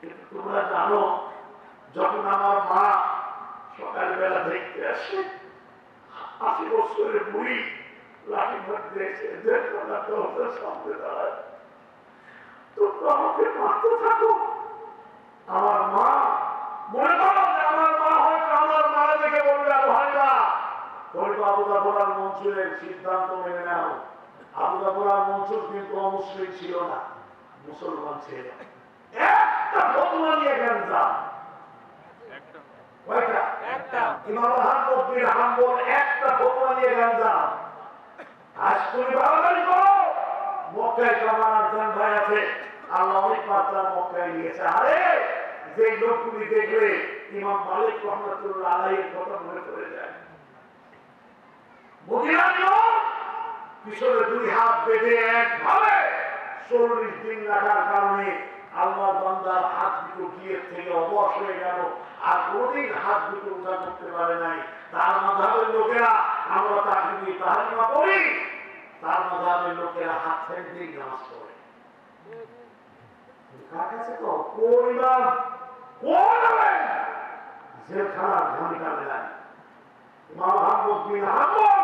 কিন্তু তোমরা জানো, যখন আমার মা সকালবেলা দেখতে আসে, আশি বছরের বুড়ি লাঠি ভাট দিয়েছে দরজার সামনে দাঁড়ায়। বলার মঞ্চুরের সিদ্ধান্ত মেনে নাও। ছিল না, মুসলমান ছিল একটা ফতোয়া নিয়ে গেঞ্জা কয়টা? একটা। ইমাম আহমদ বিন হাম্বল একটা ফতোয়া নিয়ে গেঞ্জা আজ তুমি বাড়াবাড়ি করো মক্কায় কামান আরজান ভাই আছে। আল্লাহ অনেক মাত্রা মক্কায় নিয়েছে। আরে যে লোকগুলি দেখলে ইমাম মালিক রহমতুল্লাহ আলাইয়ের কথা মনে পড়ে যায়। মদিনার লোক পিছনে দুই হাত বেঁধে একভাবে চল্লিশ দিন রাখার কারণে আল্লাহ বান্দার হাত দুটো গিয়ের থেকে অবশ হয়ে গেল, আর কোনদিন হাত দুটো উঠা করতে পারে নাই। তার মাধাবের লোকেরা, আমরা তাকে দিয়ে তাহারিমা করি। তার মাধাবের লোকেরা হাত ছেড়ে দিয়ে নামাজ পড়ে। কাছে তো কোন ইমাম? জেলখানার টানে নাই। ইমাম আহমদ বিন হাম্বল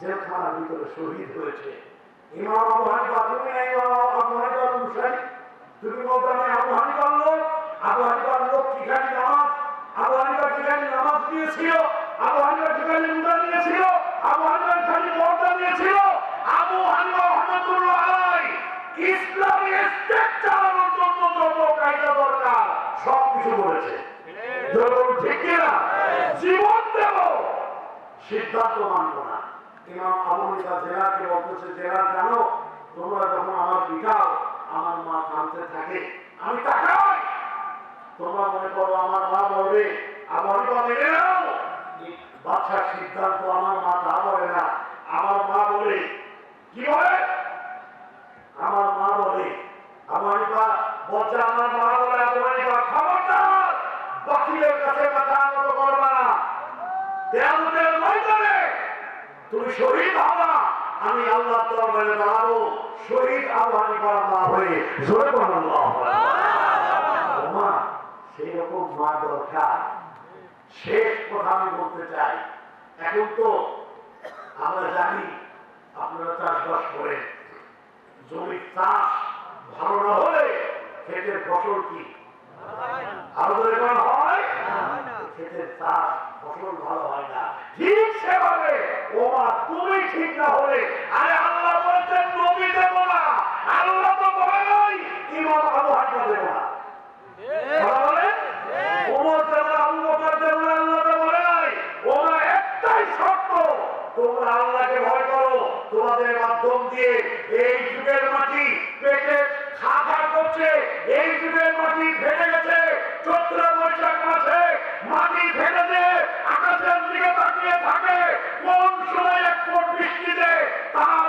জেলখানার ভিতরে শহীদ হয়েছে। ইমাম আবু তুমি তুমি বলতে আমি আবু হানিফার লোক, আবু হানিফার লোক কিখানি নামাজ? আবু হানিফা কিখানি নামাজ নিয়েছিল আবু হানিফা কিখানি রোজা নিয়েছিল আবু হানিফা খালি পর্দা নিয়েছিল আবু হানিফা রহমতুল্লাহ আলাই ইসলামী স্টেট চালানোর জন্য যত কায়দা দরকার সব কিছু বলেছে। যখন ঠিক কিনা জীবন দেব। সিদ্ধান্ত মানবো না। ইমাম আবু হানিফা জেলাকে বলতেছে জেলা জানো, তোমরা যখন আমার পিঠাও আমার মা কাঁদতে আমি তাকাই তোমরা মনে করো আমার মা বলবে নাও বাচ্চার সিদ্ধান্ত আমার মা তা বলে না। আমার মা বলে, কি বলে? আমার মা বলে বলছে, আমার মা বলে খবরদার, বাকিদের কাছে মাথা নত করবা না দেয়ালদের ময়দানে তুমি শরীর হবা। আমি আল্লাহ দরবারে দাঁড়াবো, শহীদ আবু হানিফার মা হয়ে। জোরে মা সেই রকম মা দরকার। শেষ কথা আমি বলতে চাই। এখন তো আমরা জানি আপনারা চাষবাস করেন। জমির চাষ ভালো না হলে ক্ষেতের ফসল কি? আরও হয় ক্ষেতের চাষ ফসল ভালো হয় না। ঠিক সেভাবে ও মা তুমি ঠিক না হলে আরে আল্লাহ বলছেন নবী দেব না আল্লাহ তো বলে নাই ইমাম আবু হানিফা দেব না। ওমর দেব না, দেব না, আল্লাহ তো বলে নাই। ওমর একটাই শর্ত, তোমরা আল্লাহকে ভয় করো তোমাদের মাধ্যম দিয়ে এই যুগের মাটি পেটে খা খা করছে এই যুগের মাটি ফেটে গেছে চৈত্র বৈশাখ মাসে মাটি ফেটে দিয়ে আকাশের দিকে তাকিয়ে থাকে কোন সময় এক ফোঁট বৃষ্টিতে তার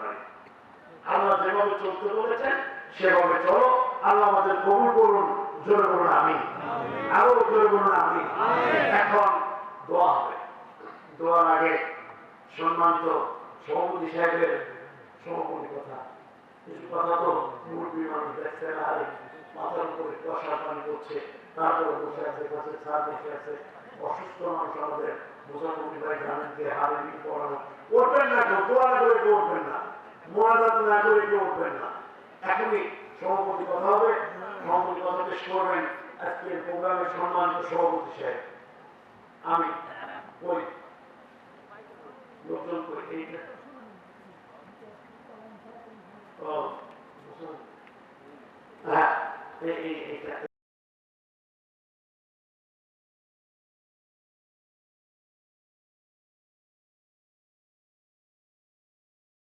আল্লাহ যেভাবে চলতে বলেছেন সেভাবে চলো। আল্লাহ আমাদের কবুল করুন জোরে করুন আমি আরও জোরে করুন আমি এখন দোয়া হবে। দোয়ার আগে সম্মানিত সভাপতি সাহেবের সমাপনী কথা। কিছু কথা তো মুরব্বী মানুষ দেখছেন আরে মাথার উপরে কষা পানি করছে তারপরে বসে আছে কাছে ছাড় বসে আছে। অসুস্থ মানুষ আমাদের মোজামুনি ভাই গ্রামের যে হারে পড়ানো। করবেন না কেউ দোয়া না করে কেউ উঠবেন না। মোনাজাত না করে কেউ উঠবেন না। এখনই সভাপতি কথা হবে। সভাপতি কথা পেশ করবেন আজকের প্রোগ্রামের সম্মানিত সভাপতি সাহেব। আমি ওই লোকজন করে এইটা হ্যাঁ এই এই- এইটা